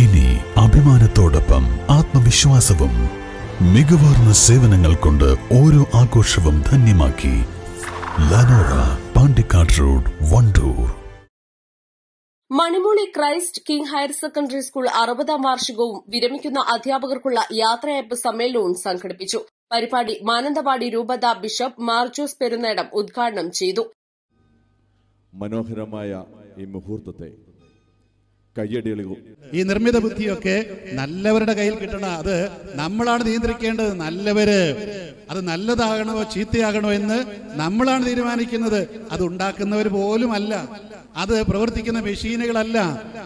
ഇനി അഭിമാനത്തോടൊപ്പം ആത്മവിശ്വാസവും മികവാർന്ന സേവനങ്ങൾ കൊണ്ട് ഓരോ ആഘോഷവും ധന്യമാക്കി Lenora Pandikkad road Wandoor. Manimooli Christ King higher secondary school അറുപതാം വാർഷികവും വിരമിക്കുന്ന അധ്യാപകർക്കുള്ള യാത്രയപ്പ് സമ്മേളനവും സംഘടിപ്പിച്ചു. പരിപാടി മാനന്തവാടി രൂപത ബിഷപ്പ് മാർജോസ് പെരുന്നേടം ഉദ്ഘാടനം ചെയ്തു. മനോഹരമായ ഈ മുഹൂർത്തത്തെ കയ്യടികളും ഈ നിർമ്മിത ബുദ്ധിയൊക്കെ നല്ലവരുടെ കയ്യിൽ കിട്ടണം. അത് നമ്മളാണ് നിയന്ത്രിക്കേണ്ടത്. നല്ലവര് അത് നല്ലതാകണോ ചീത്തയാകണോ എന്ന് നമ്മളാണ് തീരുമാനിക്കുന്നത്. അത് ഉണ്ടാക്കുന്നവർ പോലും അല്ല അത് പ്രവർത്തിക്കുന്ന മെഷീനുകളല്ല.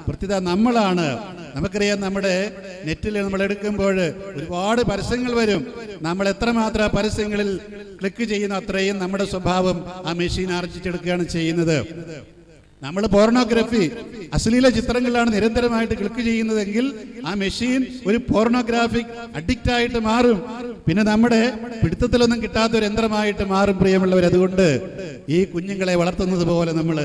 പ്രത്യേക നമ്മളാണ്. നമുക്കറിയാം നമ്മുടെ നെറ്റിൽ നമ്മൾ എടുക്കുമ്പോൾ ഒരുപാട് പരസ്യങ്ങൾ വരും. നമ്മൾ എത്രമാത്രം പരസ്യങ്ങളിൽ ക്ലിക്ക് ചെയ്യുന്ന അത്രയും നമ്മുടെ സ്വഭാവം ആ മെഷീൻ ആർജിച്ചെടുക്കുകയാണ് ചെയ്യുന്നത്. നമ്മൾ പോർണോഗ്രഫി അശ്ലീല ചിത്രങ്ങളിലാണ് നിരന്തരമായിട്ട് ക്ലിക്ക് ചെയ്യുന്നതെങ്കിൽ ആ മെഷീൻ ഒരു പോർണോഗ്രാഫിക് അഡിക്റ്റ് ആയിട്ട് മാറും. പിന്നെ നമ്മുടെ പിടുത്തത്തിലൊന്നും കിട്ടാത്ത ഒരു യന്ത്രമായിട്ട് മാറും പ്രിയമുള്ളവർ അതുകൊണ്ട് ഈ കുഞ്ഞുങ്ങളെ വളർത്തുന്നത് പോലെ നമ്മൾ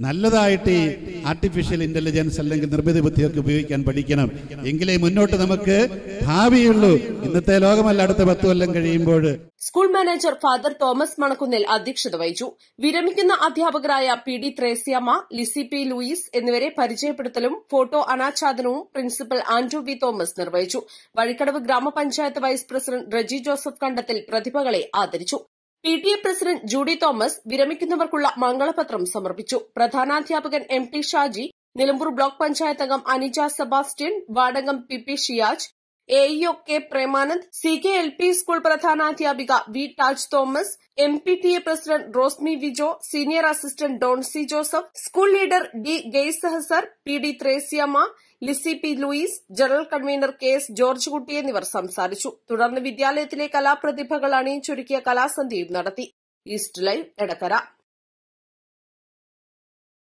നല്ലതായിട്ട് ഈ ആർട്ടിഫിഷ്യൽ ഇന്റലിജൻസ് അല്ലെങ്കിൽ നിർമ്മിത ബുദ്ധിയൊക്കെ ഉപയോഗിക്കാൻ പഠിക്കണം. എങ്കിലേ മുന്നോട്ട് നമുക്ക് ഭാവിയുള്ളൂ. ഇന്നത്തെ ലോകമല്ല അടുത്ത പത്ത് കൊല്ലം കഴിയുമ്പോൾ. School manager father Thomas Manakkunnil അധ്യക്ഷത വഹിച്ചു. വിരമിക്കുന്ന അധ്യാപകരായ P D Thressiamma Lissy P Louis എന്നിവരെ പരിചയപ്പെടുത്തലും ഫോട്ടോ അനാച്ഛാദനവും പ്രിൻസിപ്പൽ ആന്റോ വി തോമസ് നിർവഹിച്ചു. വഴിക്കടവ് ഗ്രാമപഞ്ചായത്ത് vice president Reji Joseph Kandathil പ്രതിഭകളെ ആദരിച്ചു. P T A president Judy Thomas വിരമിക്കുന്നവർക്കുള്ള മംഗളപത്രം സമർപ്പിച്ചു. പ്രധാനാധ്യാപകൻ M T Shaji Nilambur block panchayat അംഗം Anija Sebastian വാർഡംഗം P P Shiyaj A EO K Premanand C K L P school പ്രധാനാധ്യാപിക V Taj Thomas M P T A president Rosmi Vijo senior assistant Doncy Joseph school leader D guys സഹസർ P D Thressiamma Lissy P Louis general convener K S George Kutty എന്നിവർ സംസാരിച്ചു. തുടർന്ന് വിദ്യാലയത്തിലെ കലാപ്രതിഭകൾ അണിയിച്ചൊരുക്കിയ കലാസന്ധ്യയും നടത്തി. East live Edakkara.